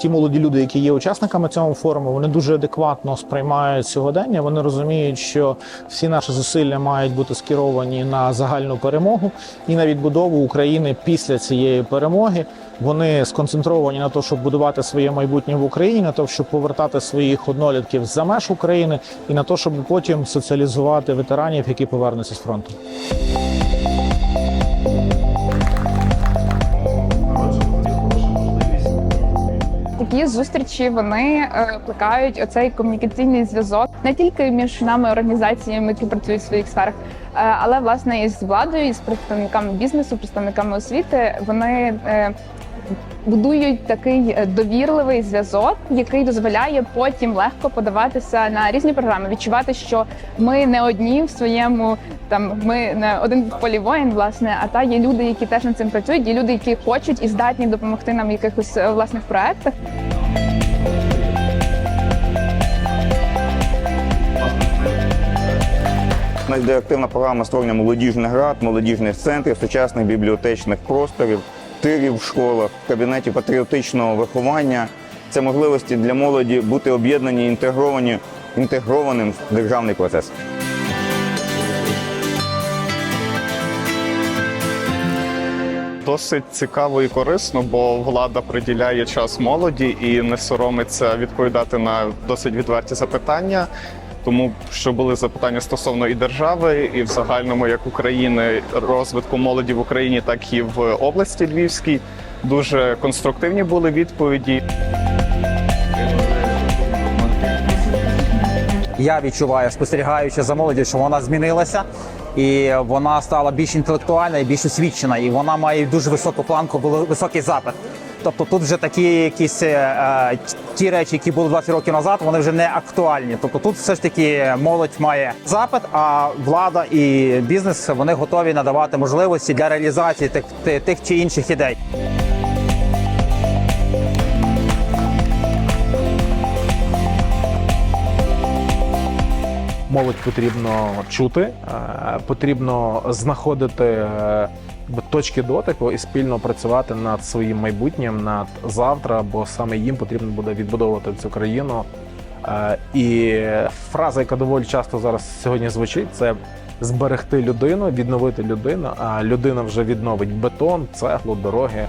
ті молоді люди, які є учасниками цього форуму, вони дуже адекватно сприймають сьогодення. Вони розуміють, що всі наші зусилля мають бути скеровані на загальну перемогу і на відбудову України після цієї перемоги. Вони сконцентровані на те, щоб будувати своє майбутнє в Україні, на те, щоб повертати своїх однолітків за меж України, і на те, щоб потім соціалізувати ветеранів, які повернуться з фронту. Такі зустрічі вони е, плекають оцей комунікаційний зв'язок не тільки між нами організаціями, які працюють в своїх сферах, е, але власне і з владою, і з представниками бізнесу, представниками освіти. Вони е, будують такий довірливий зв'язок, який дозволяє потім легко подаватися на різні програми, відчувати, що ми не одні в своєму там, ми не один в полі воїн, власне, а та є люди, які теж над цим працюють, є люди, які хочуть і здатні допомогти нам в якихось е, власних проектах. У нас йде програма створення молодіжних рад, молодіжних центрів, сучасних бібліотечних просторів, тирів в школах, кабінетів патріотичного виховання. Це можливості для молоді бути об'єднані, інтегровані, інтегрованим в державний процес. Досить цікаво і корисно, бо влада приділяє час молоді і не соромиться відповідати на досить відверті запитання. Тому що були запитання стосовно і держави, і в загальному як України розвитку молоді в Україні, так і в області Львівській. Дуже конструктивні були відповіді. Я відчуваю, спостерігаючи за молоддю, що вона змінилася. І вона стала більш інтелектуальна і більш освічена, і вона має дуже високу планку, високий запит. Тобто тут вже такі якісь е, ті речі, які були 20 років назад, вони вже не актуальні. Тобто тут все ж таки молодь має запит, а влада і бізнес вони готові надавати можливості для реалізації тих, тих, тих чи інших ідей. Молодь потрібно чути, е, потрібно знаходити е, точки дотику і спільно працювати над своїм майбутнім, над завтра, бо саме їм потрібно буде відбудовувати цю країну. Е, І фраза, яка доволі часто зараз сьогодні звучить, це зберегти людину, відновити людину. А людина вже відновить бетон, цеглу, дороги.